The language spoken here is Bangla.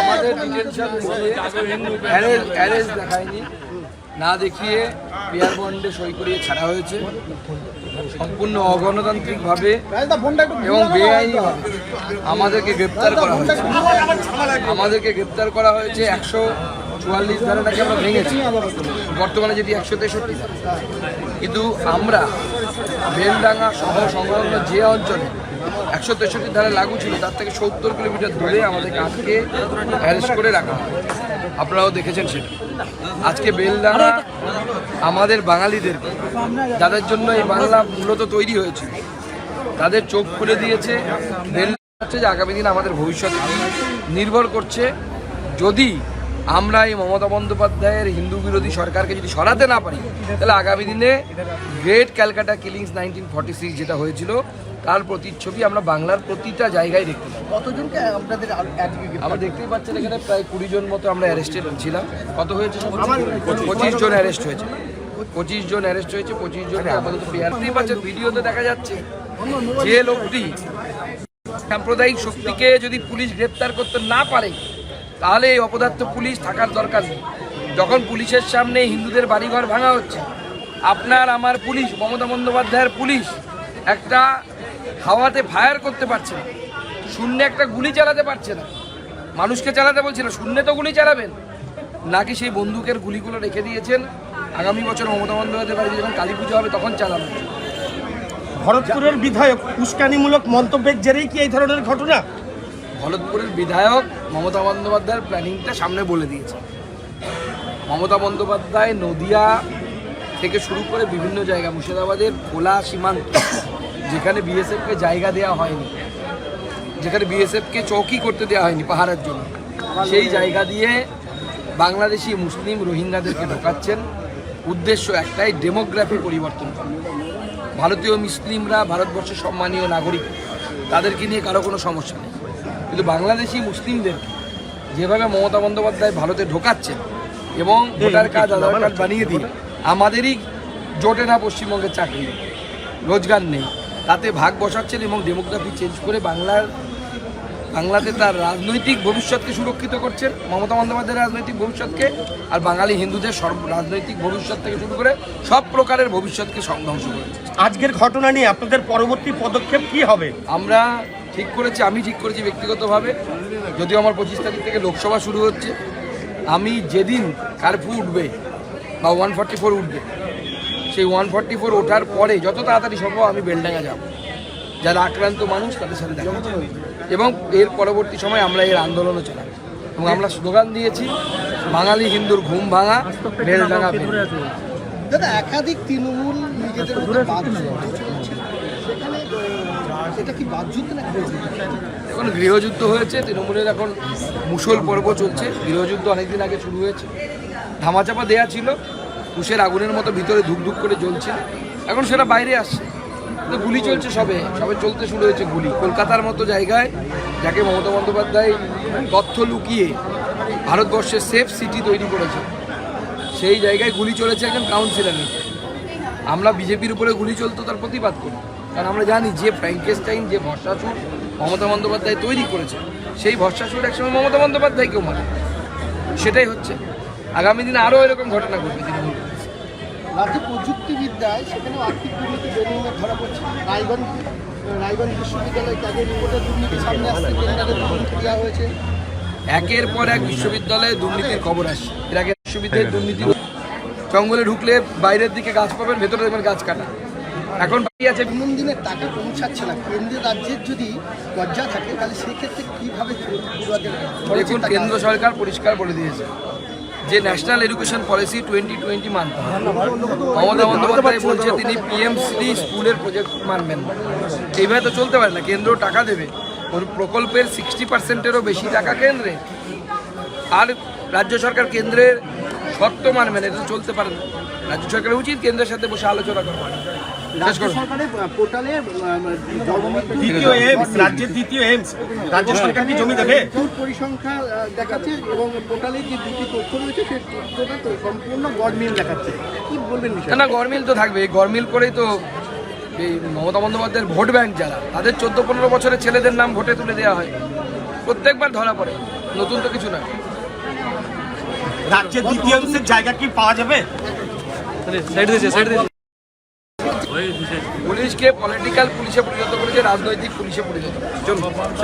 আমাদের দেখায়নি। না দেখিয়ে পেয়ার বন্ডে সই করিয়ে ছাড়া হয়েছে। সম্পূর্ণ অগণতান্ত্রিকভাবে এবং বেআইনিভাবে আমাদেরকে গ্রেপ্তার করা হয়েছে। আমাদেরকে গ্রেপ্তার করা হয়েছে একশো চুয়াল্লিশ ধারাটাকে আমরা ভেঙেছি। বর্তমানে যেটি একশো তেষট্টি কিন্তু আমরা বেলডাঙ্গা সহ সংলগ্ন যে অঞ্চলে একশো তেষট্টি ধারা লাগু ছিল, তার থেকে সত্তর কিলোমিটার দূরে আমাদের আজকে অ্যারেস্ট করে রাখা হয়। আপনারাও দেখেছেন সেটা। আজকে বেলডাঙ্গা আমাদের বাঙালিদের যাদের জন্য এই বাংলা মূলত তৈরি হয়েছে, তাদের চোখ খুলে দিয়েছে। রেল হচ্ছে যে আগামী দিন আমাদের ভবিষ্যৎ। নির্ভর করছে যদি আমরা এই মমতা বন্দ্যোপাধ্যায়ের হিন্দু বিরোধী সরকারকে যদি সরাতে না পারি, তাহলে আগামী দিনে Great Calcutta Killings nineteen forty six যেটা হয়েছিল তার প্রতিচ্ছবি আমরা বাংলার প্রতিটা জায়গায় দেখতে পাবো কতজনকে আপনাদের আমরা দেখতেই পাচ্ছেন এখানে প্রায় কুড়ি জন মতো আমরা অ্যারেস্টেড ছিলাম। কত হয়েছে? পঁচিশ জন অ্যারেস্ট হয়েছে। পঁচিশ জন অ্যারেস্ট হয়েছে পঁচিশ জন আপাতত দেখতেই পাচ্ছেন ভিডিওতে দেখা যাচ্ছে যে লোকটি সাম্প্রদায়িক শক্তিকে যদি পুলিশ গ্রেপ্তার করতে না পারে তাহলে এই অপদার্থ পুলিশ থাকার দরকার নেই। যখন পুলিশের সামনে হিন্দুদের বাড়িঘর ভাঙা হচ্ছে আপনার আমার পুলিশ মমতা বন্দ্যোপাধ্যায়ের পুলিশ একটা হাওয়াতে ফায়ার করতে পারছে না। শূন্যে একটা গুলি চালাতে পারছে না। মানুষকে চালাতে বলছে না শূন্যে তো গুলি চালাবেন। নাকি সেই বন্দুকের গুলিগুলো রেখে দিয়েছেন? আগামী বছর মমতা বন্দ্যোপাধ্যায় যখন কালী পুজো হবে তখন চালাবেন ভরতপুরের বিধায়ক উস্কানিমূলক মন্তব্যের জেরেই কি এই ধরনের ঘটনা? ভরতপুরের বিধায়ক মমতা বন্দ্যোপাধ্যায়ের প্ল্যানিংটা সামনে বলে দিয়েছে। মমতা বন্দ্যোপাধ্যায় নদিয়া থেকে শুরু করে বিভিন্ন জায়গা মুর্শিদাবাদের খোলা সীমান্ত। যেখানে বিএসএফকে জায়গা দেওয়া হয়নি যেখানে বিএসএফকে চৌকি করতে দেওয়া হয়নি পাহাড়ের জন্য সেই জায়গা দিয়ে বাংলাদেশি মুসলিম রোহিঙ্গাদেরকে ঢোকাচ্ছেন। উদ্দেশ্য একটাই ডেমোগ্রাফি পরিবর্তন করা। ভারতীয় মুসলিমরা ভারতবর্ষের সম্মানীয় নাগরিক তাদেরকে নিয়ে কারও কোনো সমস্যা নেই। কিন্তু বাংলাদেশি মুসলিমদেরকে যেভাবে মমতা বন্দ্যোপাধ্যায় ভারতে ঢোকাচ্ছেন এবং ভোটার কার্ড আধার কার্ড বানিয়ে দিয়ে আমাদেরই জোটে না পশ্চিমবঙ্গের চাকরি রোজগার নেই। তাতে ভাগ বসাচ্ছেন এবং ডেমোগ্রাফি চেঞ্জ করে বাংলার বাংলাতে তার রাজনৈতিক ভবিষ্যৎকে সুরক্ষিত করছেন। মমতা বন্দ্যোপাধ্যায়ের রাজনৈতিক ভবিষ্যৎকে আর বাঙালি হিন্দুদের সর্ব রাজনৈতিক ভবিষ্যৎ থেকে শুরু করে সব প্রকারের ভবিষ্যৎকে ধ্বংস করেছে আজকের ঘটনা নিয়ে আপনাদের পরবর্তী পদক্ষেপ কি হবে? আমরা ঠিক করেছি আমি ঠিক করেছি ব্যক্তিগতভাবে। যদিও আমার পঁচিশ তারিখ থেকে লোকসভা শুরু হচ্ছে আমি যেদিন কারফিউ উঠবে বা ওয়ান ফর্টি ফোর উঠবে সেই ওয়ান ফর্টি ফোর ওঠার পরে যত তাড়াতাড়ি সম্ভব আমি বেলডাঙ্গা যাব। যারা আক্রান্ত মানুষ তাদের সাথে দেখা এবং এর পরবর্তী সময় আমরা এর আন্দোলনও চালাবো এবং আমরা স্লোগান দিয়েছি বাঙালি হিন্দুর ঘুম ভাঙা বেলডাঙ্গা দাদা একাধিক তৃণমূল নিজেদের? এখন গৃহযুদ্ধ হয়েছে তৃণমূলের এখন মুসল পর্ব চলছে। গৃহযুদ্ধ অনেকদিন আগে শুরু হয়েছে। ধামাচাপা দেয়া ছিল কুশের আগুনের মতো ভিতরে ধুকধুক করে জ্বলছে। এখন সেটা বাইরে আসছে। গুলি চলছে সবে। সবে চলতে শুরু হয়েছে গুলি। কলকাতার মতো জায়গায় যাকে মমতা বন্দ্যোপাধ্যায় তথ্য লুকিয়ে ভারতবর্ষের সেফ সিটি তৈরি করেছে। সেই জায়গায় গুলি চলেছে একজন কাউন্সিলরের আমরা বিজেপির উপরে গুলি চলতো তার প্রতিবাদ করি। কারণ আমরা জানি যে ফ্র্যাঙ্কেস্টাইন যে ভরসাসুর মমতা বন্দ্যোপাধ্যায় তৈরি করেছে, সেই ভরসাসুর একসময় মমতা বন্দ্যোপাধ্যায়কেও মানে সেটাই হচ্ছে। আগামী দিনে আরও এরকম ঘটনা ঘটবে তৃণমূল। রাজ্যে প্রযুক্তিবিদ্যায় সেখানেও আর্থিক দুর্নীতি বেনিয়মের ধরা পড়ছে। রায়গঞ্জ রায়গঞ্জ বিশ্ববিদ্যালয় তাদের রিপোর্টের দুর্নীতি সামনে আসছে কেন্দ্রের দুর্নীতি দেওয়া হয়েছে। একের পর এক বিশ্ববিদ্যালয়ে দুর্নীতির খবর আসছে। এর আগে বিশ্ববিদ্যালয়ের দুর্নীতি জঙ্গলে ঢুকলে বাইরের দিকে গাছ পাবেন ভেতরে দেখবেন গাছ কাটা। এখন বাকি আছে তিন দিনের টাকা পৌঁছাচ্ছে না। কেন্দ্রীয় রাজ্যের যদি দরজা থাকে তাহলে সেক্ষেত্রে কীভাবে দেখুন কেন্দ্র সরকার পরিষ্কার বলে দিয়েছে। যে national education policy twenty twenty মানতে হবে। মমতা বন্দ্যোপাধ্যায় বলছে, তিনি পিএমসি স্কুলের প্রজেক্ট মানবেন এইভাবে তো চলতে পারে না, কেন্দ্র টাকা দেবে। ওর প্রকল্পের সিক্সটি পার্সেন্টেরও বেশি টাকা কেন্দ্রে। আর রাজ্য সরকার কেন্দ্রের শর্ত মানবেন এটা চলতে পারে না। রাজ্য সরকারের উচিত কেন্দ্রের সাথে বসে আলোচনা করা। শেষ সরকারের পোর্টালে দ্বিতীয় এইমস রাজ্যের দ্বিতীয় এইমস রাজ্য সরকার কি জমি দেবে? পরিসংখ্যা দেখাচ্ছে এবং পোর্টালে যে দুটি তথ্য রয়েছে সেই তথ্যটা সম্পূর্ণ গড়মিল দেখাচ্ছে। কি বলবেন না বিষয় গরমিল তো থাকবে। গরমিল করেই তো এই মমতা বন্দ্যোপাধ্যায়ের ভোট ব্যাংক যারা তাদের চোদ্দ পনেরো বছরের ছেলেদের নাম ভোটে তুলে দেওয়া হয়। প্রত্যেকবার ধরা পড়ে। নতুন তো কিছু নয় রাজ্যের দ্বিতীয়াংশের জায়গা কি পাওয়া যাবে? পুলিশকে পলিটিক্যাল পুলিশে পরিণত করেছে রাজনৈতিক পুলিশে পরিণত করেছে।